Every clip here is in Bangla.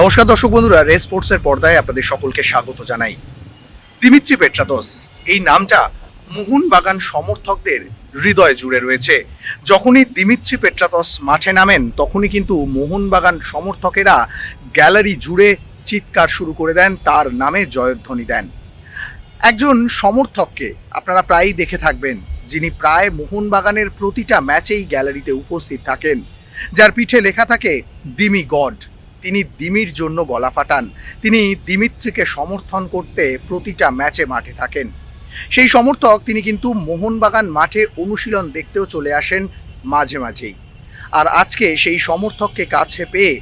নমস্কার দর্শক বন্ধুরা রে স্পোর্টসের পর্দায় আপনাদের সকলকে স্বাগত জানাই। দিমিত্রি পেট্রাদোস, এই নামটা মোহনবাগান সমর্থকদের হৃদয় জুড়ে রয়েছে। যখনই দিমিত্রি পেট্রাদোস মাঠে নামেন, তখনই কিন্তু মোহনবাগান সমর্থকেরা গ্যালারি জুড়ে চিৎকার শুরু করে দেন, তার নামে জয়ধ্বনি দেন। একজন সমর্থককে আপনারা প্রায়ই দেখে থাকবেন, যিনি প্রায় মোহনবাগানের প্রতিটা ম্যাচেই গ্যালারিতে উপস্থিত থাকেন। যার পিঠে লেখা থাকে, দিমি গড। তিনি দিমির জন্য গলা ফাটান। তিনি দিমিত্রিকে সমর্থন করতে প্রতিটা ম্যাচে মাঠে থাকেন। সেই সমর্থক তিনি কিন্তু মোহনবাগান মাঠে অনুশীলন দেখতেও চলে আসেন মাঝে মাঝেই। আর আজকে সেই সমর্থককে কাছে পেয়ে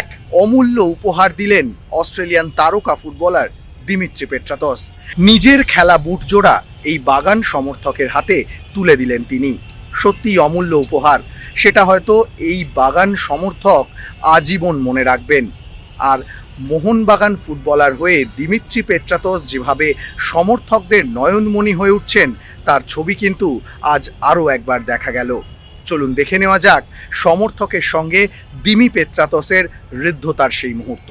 এক অমূল্য উপহার দিলেন অস্ট্রেলিয়ান তারকা ফুটবলার দিমিত্রি পেট্রাতস। নিজের খেলা বুট জোড়া এই বাগান সমর্থকের হাতে তুলে দিলেন তিনি। সত্যিই অমূল্য উপহার। সেটা হয়তো এই বাগান সমর্থক আজীবন মনে রাখবেন। আর মোহনবাগান ফুটবলার হয়ে দিমিত্রি পেট্রাতস যেভাবে সমর্থকদের নয়নমণি হয়ে উঠছেন, তার ছবি কিন্তু আজ আরও একবার দেখা গেল। চলুন দেখে নেওয়া যাক সমর্থকের সঙ্গে দিমি পেট্রাতসের হৃদ্ধতার সেই মুহূর্ত।